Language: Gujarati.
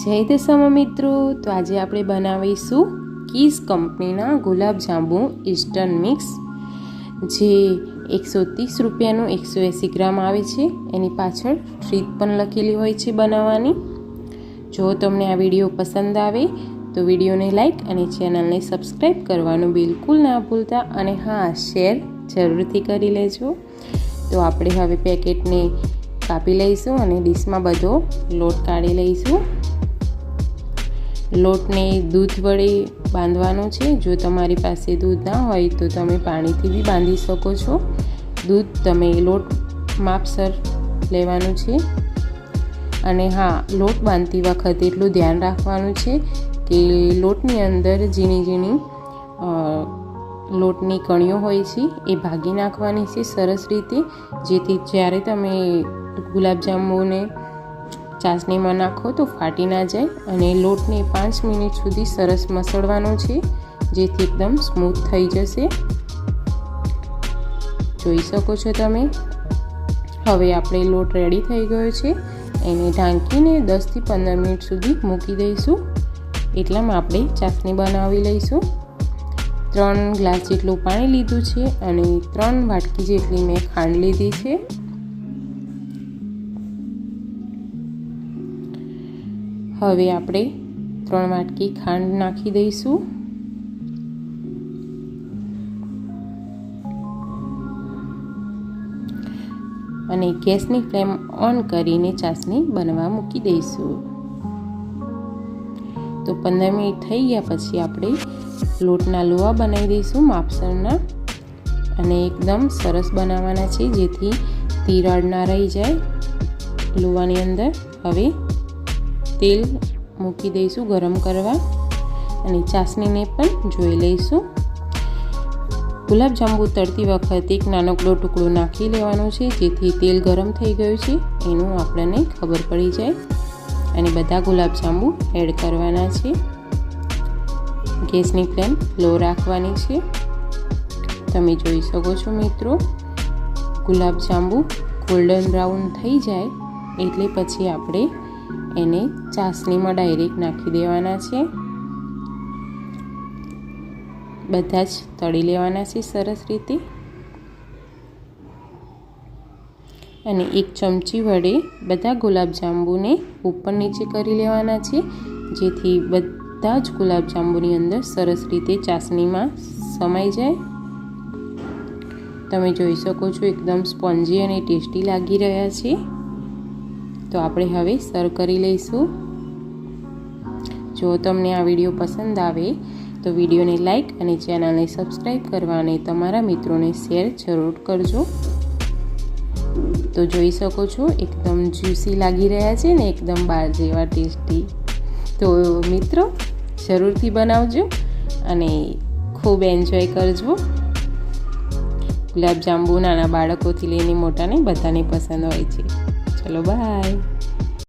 જય દશામાં મિત્રો. તો આજે આપણે બનાવીશું કીસ કંપનીના ગુલાબ જાંબુ ઇસ્ટર્ન મિક્સ, જે એકસો ત્રીસ રૂપિયાનું એકસો એંસી ગ્રામ આવે છે. એની પાછળ રીત પણ લખેલી હોય છે બનાવવાની. જો તમને આ વીડિયો પસંદ આવે, તો વિડીયોને લાઇક અને ચેનલને સબસ્ક્રાઈબ કરવાનું બિલકુલ ના ભૂલતા અને હા, શેર જરૂરથી કરી લેજો. તો આપણે હવે પેકેટને કાપી લઈશું અને ડીશમાં બધો લોટ કાઢી લઈશું. લોટને દૂધ વડે બાંધવાનો છે. જો તમારી પાસે દૂધ ના હોય તો તમે પાણીથી બી બાંધી શકો છો. દૂધ તમે લોટ માપસર લેવાનું છે. અને હા, લોટ બાંધતી વખતે એટલું ધ્યાન રાખવાનું છે કે લોટની અંદર ઝીણી ઝીણી લોટની કણીઓ હોય છે એ ભાગી નાખવાની છે સરસ રીતે. જેથી જ્યારે તમે ગુલાબજાંબુને ચાસણીમાં નાખો તો ફાટી ના જાય અને લોટને પાંચ મિનિટ સુધી સરસ મસળવાનો છે, જેથી એકદમ સ્મૂથ થઈ જશે. જોઈ શકો છો તમે? હવે આપણે લોટ રેડી થઈ ગયો છે. એને ઢાંકીને દસથી પંદર મિનિટ સુધી મૂકી દઈશું. એટલામાં આપણે ચાસણી બનાવી લઈશું. ત્રણ ગ્લાસ જેટલું પાણી લીધું છે અને ત્રણ વાટકી જેટલી મેં ખાંડ લીધી છે. હવે આપણે ત્રણ વાટકી ખાંડ નાખી દઈશું. અને ગેસની ફ્લેમ ઓન કરીને ચાસણી બનવા મૂકી દઈશું. તો પંદર મિનિટ થઈ ગયા પછી આપણે લોટના લોવા બનાવી દઈશું માપસરના. અને એકદમ સરસ બનાવવાના છે જેથી તિરાડ ના રહી જાય લોવાની અંદર. હવે તેલ મૂકી દઈશું ગરમ કરવા અને ચાસણીને પણ જોઈ લઈશું. ગુલાબજાંબુ તળતી વખતે એક નાનકડો ટુકડો નાખી લેવાનો છે, જેથી તેલ ગરમ થઈ ગયું છે. એનું આપણને ખબર પડી જાય અને બધા ગુલાબજાંબુ એડ કરવાના છે. ગેસની ફ્લેમ લો રાખવાની છે. તમે જોઈ શકો છો મિત્રો ગુલાબજાંબુ ગોલ્ડન બ્રાઉન થઈ જાય એટલે પછી આપણે એને ચાસણીમાં ડાયરેક્ટ નાખી દેવાના છે. બધા જ તળી લેવાના છે સરસ રીતે. અને એક ચમચી વડે બધા ગુલાબજાંબુને ઉપર નીચે કરી લેવાના છે, જેથી બધા જ ગુલાબજાંબુની અંદર સરસ રીતે ચાસણીમાં સમાઈ જાય. તમે જોઈ શકો છો, એકદમ સ્પોન્જી અને ટેસ્ટી લાગી રહ્યા છે. તો આપણે હવે સર્વ કરી લઈશું. જો તમને આ વીડિયો પસંદ આવે તો વિડીયોને લાઈક અને ચેનલને સબસ્ક્રાઈબ કરવા અને તમારા મિત્રોને શેર જરૂર કરજો. તો જોઈ શકો છો, એકદમ જ્યુસી લાગી રહ્યા છે ને એકદમ બાર જેવા ટેસ્ટી તો મિત્રો, જરૂરથી બનાવજો અને ખૂબ એન્જોય કરજો. ગુલાબજાંબુ નાના બાળકોથી લઈને મોટાને બધાને પસંદ હોય છે. Hello, bye.